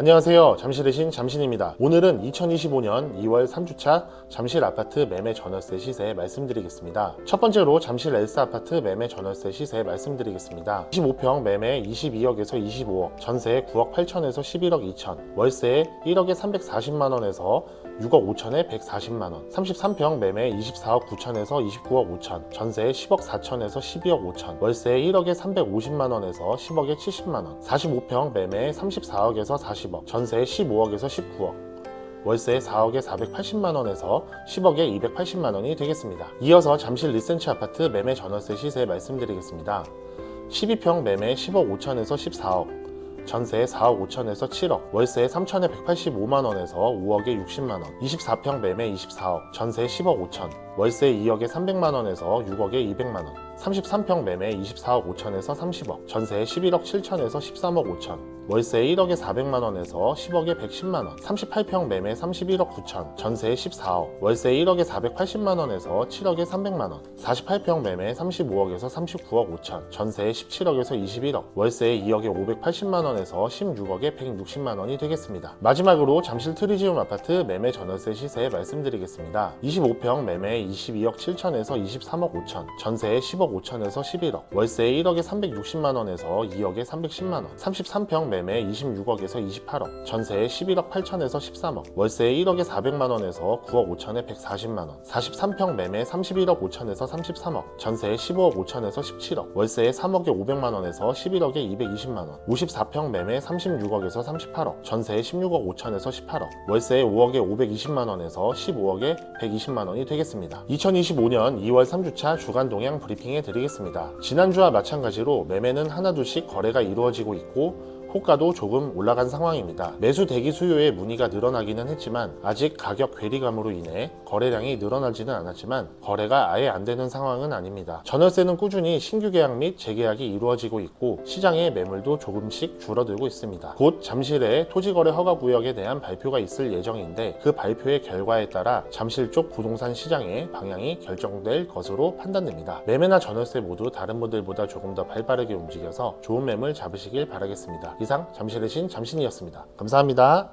안녕하세요. 잠실의 신 잠신입니다. 오늘은 2025년 2월 3주차 잠실 아파트 매매 전월세 시세 말씀드리겠습니다. 첫 번째로 잠실 엘스 아파트 매매 전월세 시세 말씀드리겠습니다. 25평 매매 22억에서 25억, 전세 9억 8천에서 11억 2천, 월세 1억에 340만 원에서 6억 5천에 140만 원, 33평 매매 24억 9천에서 29억 5천, 전세 10억 4천에서 12억 5천, 월세 1억에 350만 원에서 10억에 70만 원, 45평 매매 34억에서 40 억, 전세 15억에서 19억, 월세 4억에 480만 원에서 10억에 280만 원이 되겠습니다. 이어서 잠실 리센치 아파트 매매 전월세 시세 말씀드리겠습니다. 12평 매매 10억 5천에서 14억, 전세 4억 5천에서 7억, 월세 3천에 185만 원에서 5억에 60만 원, 24평 매매 24억, 전세 10억 5천, 월세 2억에 300만 원에서 6억에 200만 원, 33평 매매 24억 5천에서 30억, 전세 11억 7천에서 13억 5천, 월세 1억에 400만 원에서 10억에 110만 원, 38평 매매 31억 9천, 전세 14억, 월세 1억에 480만 원에서 7억에 300만 원, 48평 매매 35억에서 39억 5천, 전세 17억에서 21억, 월세 2억에 580만 원에서 16억에 160만 원이 되겠습니다. 마지막으로 잠실 트리지움 아파트 매매 전월세 시세 말씀드리겠습니다. 25평 매매 22억 7천에서 23억 5천, 전세 10억 5천에서 11억, 월세 1억에 360만 원에서 2억에 310만 원, 33평 매매 26억에서 28억, 전세 11억 8천에서 13억, 월세 1억에 400만 원에서 9억 5천에 140만 원, 43평 매매 31억 5천에서 33억, 전세 15억 5천에서 17억, 월세 3억에 500만 원에서 11억에 220만 원, 54평 매매 36억에서 38억, 전세 16억 5천에서 18억, 월세 5억에 520만 원에서 15억에 120만 원이 되겠습니다. 2025년 2월 3주차 주간 동향 브리핑해 드리겠습니다. 지난주와 마찬가지로 매매는 하나둘씩 거래가 이루어지고 있고 호가도 조금 올라간 상황입니다. 매수 대기 수요의 문의가 늘어나기는 했지만 아직 가격 괴리감으로 인해 거래량이 늘어나지는 않았지만 거래가 아예 안 되는 상황은 아닙니다. 전월세는 꾸준히 신규 계약 및 재계약이 이루어지고 있고 시장의 매물도 조금씩 줄어들고 있습니다. 곧 잠실에 토지거래 허가 구역에 대한 발표가 있을 예정인데 그 발표의 결과에 따라 잠실 쪽 부동산 시장의 방향이 결정될 것으로 판단됩니다. 매매나 전월세 모두 다른 분들보다 조금 더 발빠르게 움직여서 좋은 매물 잡으시길 바라겠습니다. 이상 잠실의 신 잠신이었습니다. 감사합니다.